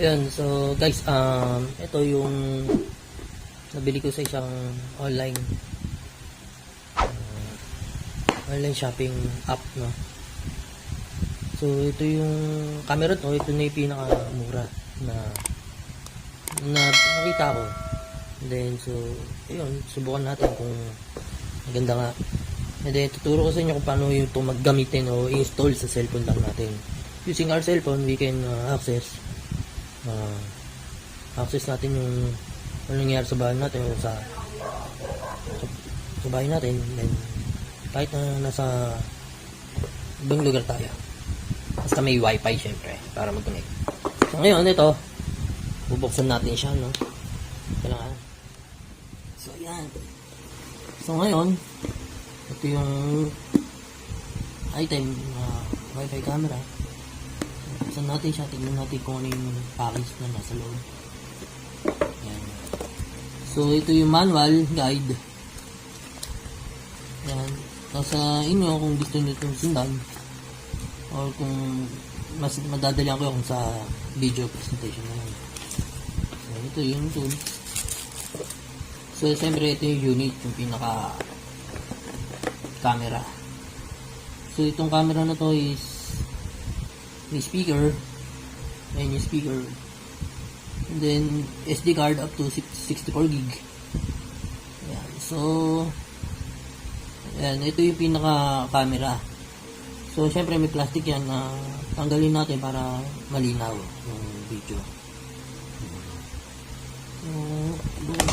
Ayun, so guys, um, ito yung nabili ko sa isang online uh, online shopping app, no? So, ito yung camera to, ito na yung pinakamura na na nakita ko. And then, so, ayun, subukan natin kung maganda nga. And then, tuturo ko sa inyo kung paano yung ito maggamitin o install sa cellphone lang natin. Using our cellphone, we can uh, access uh, access natin yung ano nangyayari sa bahay natin o sa, sa, sa bahay natin. Then, kahit na nasa ibang lugar tayo. Basta may wifi syempre para mag-connect. So, ngayon, ito, bubuksan natin siya, no? Kailangan. So, yan. So, ngayon, ito yung item na wifi camera. Buksan natin siya. Tingnan natin kung ano yung package na nasa loob. Yan. So, ito yung manual guide. Yan. Nasa inyo kung gusto nyo itong sundan or kung mas madadalian ko kung sa video presentation na yun. So, ito yung tool. So, siyempre, ito yung unit, yung pinaka camera. So, itong camera na to is may speaker. Ayan yung speaker. And then, SD card up to 64 gig. Ayan. So, ayan, ito yung pinaka camera. So, syempre may plastic yan na tanggalin natin para malinaw yung video. So,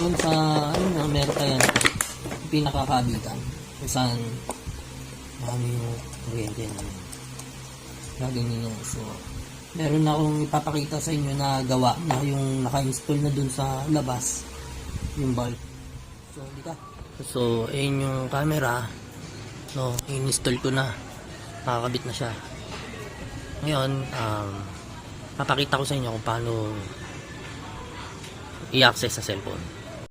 doon, sa, ano na, meron pa yan, pinakakabitan. Kung saan, marami yung kuryente na laging nyo. So, meron na akong ipapakita sa inyo na gawa na yung naka-install na dun sa labas, yung bulb. So, di ka. So, ayun yung camera. No, in-install ko na nakakabit na siya ngayon um, papakita ko sa inyo kung paano i-access sa cellphone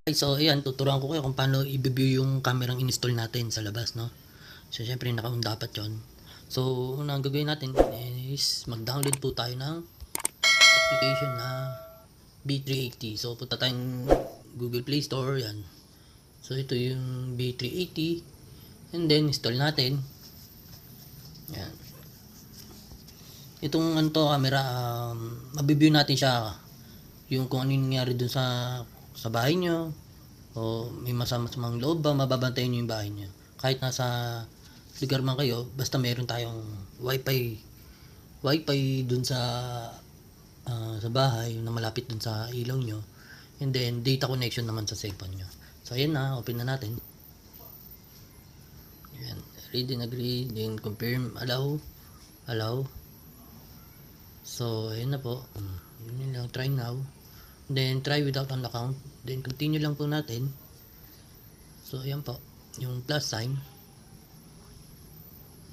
okay, so ayan tuturuan ko kayo kung paano i-view yung camera install natin sa labas no so syempre naka-on dapat yon so una ang gagawin natin is mag-download po tayo ng application na B380 so punta tayong Google Play Store yan. So ito yung B380 and then install natin. Yan. Itong ano to, camera, um, mabibigyan natin siya yung kung ano nangyari dun sa sa bahay nyo. O may masama-samang loob ba, mababantayan nyo yung bahay nyo. Kahit nasa lugar man kayo, basta meron tayong wifi wifi dun sa ah, sa bahay na malapit dun sa ilaw nyo and then data connection naman sa cellphone nyo. So ayan na, open na natin. Ayan. Read and agree. Then confirm. Allow. Allow. So, ayan na po. Yun lang. Try now. Then, try without an account. Then, continue lang po natin. So, ayan po. Yung plus sign.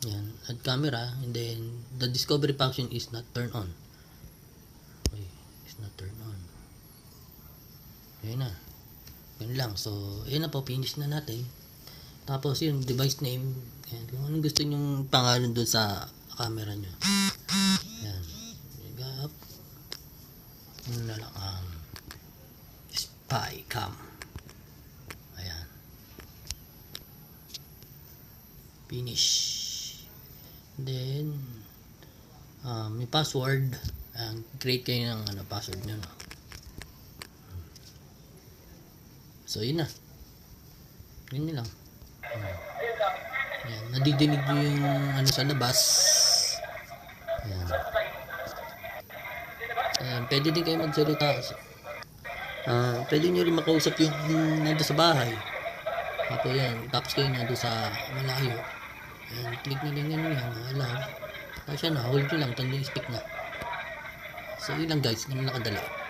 Ayan. Add camera. And then, the discovery function is not turned on. Okay. Is not turned on. Ayan na. Yun lang. So, ayan na po. Finish na natin. Tapos yung device name, yan, kung anong gusto nyong pangalan doon sa camera nyo. Yan. Big up. Ano na lang, um, spy cam. Ayan. Finish. Then, um, may password. Ayan, create kayo ng ano, password nyo. No? So, yun na. Yun lang. Ayan, nadidinig yung ano sa labas. Ayan. Ayan, pwede din kayo magsalita. Ah, pwede nyo rin makausap yung nandun sa bahay. Tapos yan, tapos kayo nandun sa malayo. Ayan, click nyo lang yan yan, allow. Tapos yan na, hold nyo lang, tanda yung speak na. So yun lang guys, ganun nakadali.